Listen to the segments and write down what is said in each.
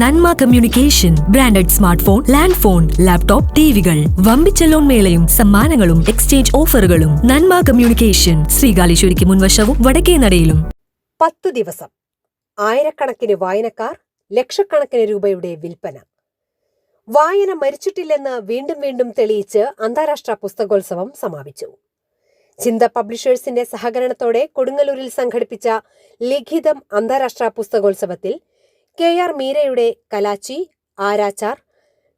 Nanma communication branded smart phone land phone laptop ടിവികൾ. വമ്പിച്ച loan മേളയും സമ്മാനങ്ങളും exchange ഓഫറുകളും. നന്മ കമ്മ്യൂണിക്കേഷൻ ശ്രീകാലേശ്വരിക്ക് മുൻവശവും വടക്കേ നടയിലും. പത്തു ദിവസം. ആയിരക്കണക്കിന് വായനക്കാർ ലക്ഷക്കണക്കിന് രൂപയുടെ വിൽപ്പന. വായന മരിച്ചിട്ടില്ലെന്ന് വീണ്ടും വീണ്ടും തെളിയിച്ച് അന്താരാഷ്ട്ര പുസ്തകോത്സവം സമാപിച്ചു. ചിന്ത പബ്ലിഷേഴ്സിന്റെ സഹകരണത്തോടെ കൊടുങ്ങല്ലൂരിൽ സംഘടിപ്പിച്ച ലിഖിതം അന്താരാഷ്ട്ര പുസ്തകോത്സവത്തിൽ കെ ആർ മീരയുടെ കലാച്ചി ആരാച്ചാർ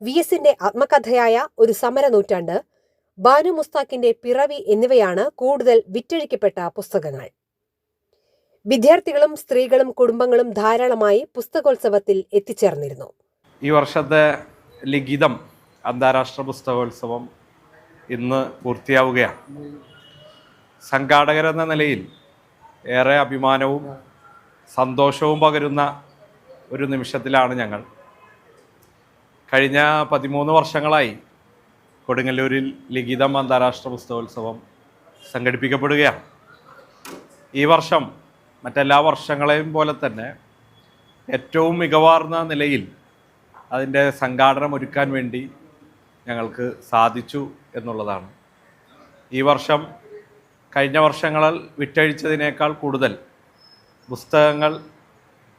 വി എസിന്റെ ആത്മകഥയായ ഒരു സമര നൂറ്റാണ്ട് ബാനു മുസ്താഖിന്റെ പിറവി എന്നിവയാണ് കൂടുതൽ വിറ്റഴിക്കപ്പെട്ട പുസ്തകങ്ങൾ. വിദ്യാർത്ഥികളും സ്ത്രീകളും കുടുംബങ്ങളും ധാരാളമായി പുസ്തകോത്സവത്തിൽ എത്തിച്ചേർന്നിരുന്നു. ഈ വർഷത്തെ ലിഖിതം അന്താരാഷ്ട്ര പുസ്തകോത്സവം ഇന്ന് പൂർത്തിയാവുകയാണ്. സംഘാടകരെന്ന നിലയിൽ ഏറെ അഭിമാനവും സന്തോഷവും പകരുന്ന ഒരു നിമിഷത്തിലാണ് ഞങ്ങൾ. കഴിഞ്ഞ പതിമൂന്ന് വർഷങ്ങളായി കൊടുങ്ങല്ലൂരിൽ ലിഖിതം അന്താരാഷ്ട്ര പുസ്തകോത്സവം സംഘടിപ്പിക്കപ്പെടുകയാണ്. ഈ വർഷം മറ്റെല്ലാ വർഷങ്ങളെയും പോലെ തന്നെ ഏറ്റവും മികവാർന്ന നിലയിൽ അതിന്റെ സംഘാടനം ഒരുക്കാൻ വേണ്ടി ഞങ്ങൾക്ക് സാധിച്ചു എന്നുള്ളതാണ്. ഈ വർഷം കഴിഞ്ഞ വർഷങ്ങളിൽ വിറ്റഴിച്ചതിനേക്കാൾ കൂടുതൽ പുസ്തകങ്ങൾ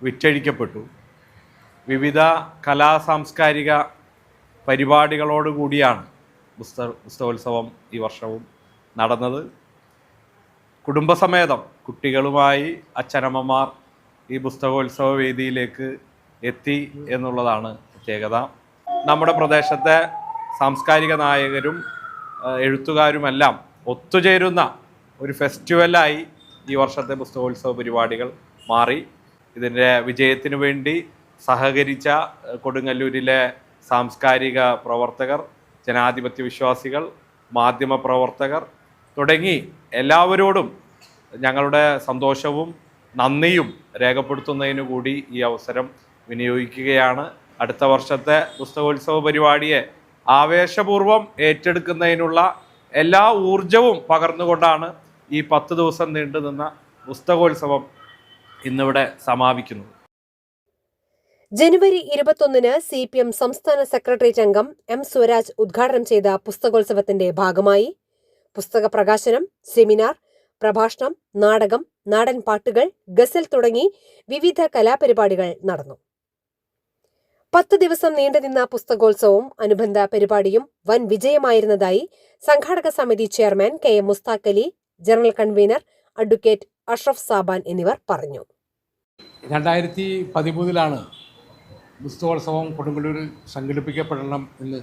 വിറ്റഴിക്കപ്പെട്ടു. വിവിധ കലാ സാംസ്കാരിക പരിപാടികളോടുകൂടിയാണ് പുസ്തക പുസ്തകോത്സവം ഈ വർഷവും നടന്നത്. കുടുംബസമേതം കുട്ടികളുമായി അച്ഛനമ്മമാർ ഈ പുസ്തകോത്സവ വേദിയിലേക്ക് എത്തി എന്നുള്ളതാണ് പ്രത്യേകത. നമ്മുടെ പ്രദേശത്തെ സാംസ്കാരിക നായകരും എഴുത്തുകാരുമെല്ലാം ഒത്തുചേരുന്ന ഒരു ഫെസ്റ്റിവലായി ഈ വർഷത്തെ പുസ്തകോത്സവ പരിപാടികൾ മാറി. ഇതിന്റെ വിജയത്തിനു വേണ്ടി സഹകരിച്ച കൊടുങ്ങല്ലൂരിലെ സാംസ്കാരിക പ്രവർത്തകർ ജനാധിപത്യ വിശ്വാസികൾ മാധ്യമ പ്രവർത്തകർ തുടങ്ങി എല്ലാവരോടും ഞങ്ങളുടെ സന്തോഷവും നന്ദിയും രേഖപ്പെടുത്തുന്നതിനു കൂടി ഈ അവസരം വിനിയോഗിക്കുകയാണ്. അടുത്ത വർഷത്തെ പുസ്തകോത്സവ പരിപാടിയെ ആവേശപൂർവം ഏറ്റെടുക്കുന്നതിനുള്ള എല്ലാ ഊർജവും പകർന്നുകൊണ്ടാണ് ഈ പത്ത് ദിവസം നീണ്ടുനിന്ന പുസ്തകോത്സവം ഇന്നിവിടെ സമാപിക്കുന്നത്. ജനുവരി ഇരുപത്തൊന്നിന് സി പി എം സംസ്ഥാന സെക്രട്ടേറിയറ്റ് അംഗം എം സ്വരാജ് ഉദ്ഘാടനം ചെയ്ത പുസ്തകോത്സവത്തിന്റെ ഭാഗമായി പുസ്തക പ്രകാശനം സെമിനാർ പ്രഭാഷണം നാടകം നാടൻ പാട്ടുകൾ ഗസൽ തുടങ്ങി വിവിധ കലാപരിപാടികൾ നടന്നു. പത്ത് ദിവസം നീണ്ടുനിന്ന പുസ്തകോത്സവവും അനുബന്ധ പരിപാടിയും വൻ വിജയമായിരുന്നതായി സംഘാടക സമിതി chairman K M Mustaq Ali general convener advocate Ashraf Saban എന്നിവർ പറഞ്ഞു. രണ്ടായിരത്തി പതിമൂന്നിലാണ് പുസ്തകോത്സവം കൊടുങ്ങല്ലൂരിൽ സംഘടിപ്പിക്കപ്പെടണം എന്ന്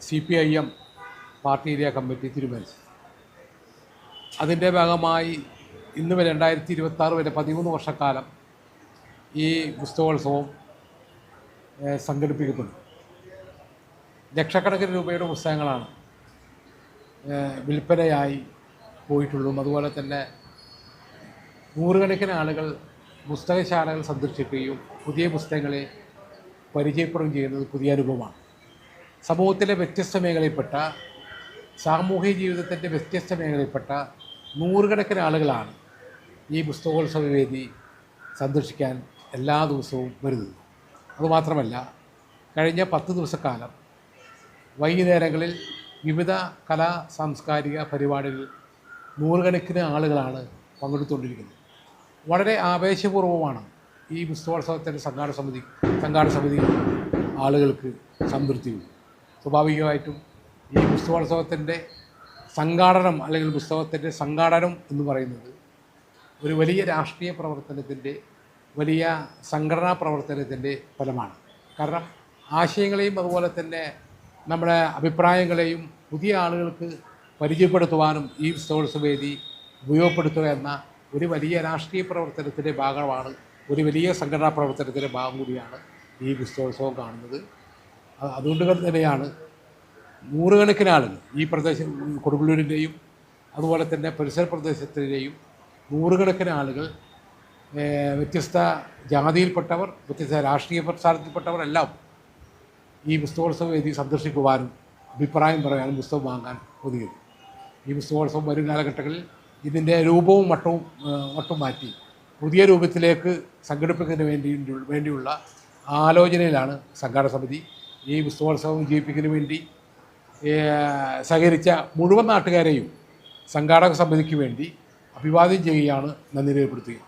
C P I M party area committee തീരുമാനിച്ചു. അതിന്റെ ഭാഗമായി ഇന്ന് വരെ രണ്ടായിരത്തി ഇരുപത്തി ആറ് വരെ പതിമൂന്ന് വർഷക്കാലം ഈ പുസ്തകോത്സവം സംഘടിപ്പിക്കുന്നുണ്ട് ലക്ഷക്കണക്കിന് രൂപയുടെ പുസ്തകങ്ങളാണ് വിൽപ്പനയായി പോയിട്ടുള്ളതും അതുപോലെ തന്നെ നൂറുകണക്കിന് ആളുകൾ പുസ്തകശാലകൾ സന്ദർശിക്കുകയും പുതിയ പുസ്തകങ്ങളെ പരിചയപ്പെടുകയും ചെയ്യുന്നത് പുതിയ അനുഭവമാണ്. സമൂഹത്തിലെ വ്യത്യസ്ത മേഖലയിൽപ്പെട്ട സാമൂഹ്യ ജീവിതത്തിന്റെ വ്യത്യസ്ത മേഖലയിൽപ്പെട്ട നൂറുകണക്കിന് ആളുകളാണ് ഈ പുസ്തകോത്സവ വേദി സന്ദർശിക്കാൻ എല്ലാ ദിവസവും വരുന്നത്. അതുമാത്രമല്ല കഴിഞ്ഞ പത്ത് ദിവസക്കാലം വൈകുന്നേരങ്ങളിൽ വിവിധ കലാ സാംസ്കാരിക പരിപാടികൾ നൂറുകണക്കിന് ആളുകളാണ് പങ്കെടുത്തുകൊണ്ടിരിക്കുന്നത്. വളരെ ആവേശപൂർവമാണ് ഈ പുസ്തകോത്സവത്തിന്റെ സംഘാടന സമിതി സംഘാടന സമിതി ആളുകൾക്ക് സംതൃപ്തി സ്വാഭാവികമായിട്ടും ഈ പുസ്തകോത്സവത്തിന്റെ സംഘാടനം അല്ലെങ്കിൽ പുസ്തകത്തിന്റെ സംഘാടനം എന്ന് പറയുന്നത് ഒരു വലിയ രാഷ്ട്രീയ പ്രവർത്തനത്തിന്റെ വലിയ സംഘടനാ പ്രവർത്തനത്തിന്റെ ഫലമാണ്. കാരണം ആശയങ്ങളെയും അതുപോലെ തന്നെ നമ്മുടെ അഭിപ്രായങ്ങളെയും പുതിയ ആളുകൾക്ക് പരിചയപ്പെടുത്തുവാനും ഈ പുസ്തകോത്സവ വേദി ഉപയോഗപ്പെടുത്തുക എന്ന ഒരു വലിയ രാഷ്ട്രീയ പ്രവർത്തനത്തിന്റെ ഭാഗമാണ് ഒരു വലിയ സംഘടനാ പ്രവർത്തനത്തിന്റെ ഭാഗം കൂടിയാണ് ഈ പുസ്തകോത്സവം കാണുന്നത്. അതുകൊണ്ട് തന്നെയാണ് നൂറുകണക്കിന് ആളുകൾ ഈ പ്രദേശം കൊടുങ്ങല്ലൂരിന്റെയും അതുപോലെ തന്നെ പരിസര പ്രദേശത്തിന്റെയും നൂറുകണക്കിന് ആളുകൾ വ്യത്യസ്ത ജാതിയിൽപ്പെട്ടവർ വ്യത്യസ്ത രാഷ്ട്രീയ പ്രസ്ഥാനത്തിൽപ്പെട്ടവർ എല്ലാം ഈ പുസ്തകോത്സവ വേദി സന്ദർശിക്കുവാനും അഭിപ്രായം പറയാനും പുസ്തകം വാങ്ങാൻ ഒതുങ്ങിയത്. ഈ പുസ്തകോത്സവം വരും കാലഘട്ടങ്ങളിൽ ഇതിന്റെ രൂപവും മട്ടവും മട്ടും മാറ്റി. പുതിയ രൂപത്തിലേക്ക് സംഘടിപ്പിക്കുന്നതിന് വേണ്ടി വേണ്ടിയുള്ള ആലോചനയിലാണ് സംഘാടക സമിതി ഈ പുസ്തകോത്സവം വിജയിപ്പിക്കുന്നതിന് വേണ്ടി സഹകരിച്ച മുഴുവൻ നാട്ടുകാരെയും സംഘാടക സമിതിക്ക് വേണ്ടി അഭിവാദ്യം ചെയ്യുകയാണ് നന്ദി രേഖപ്പെടുത്തുക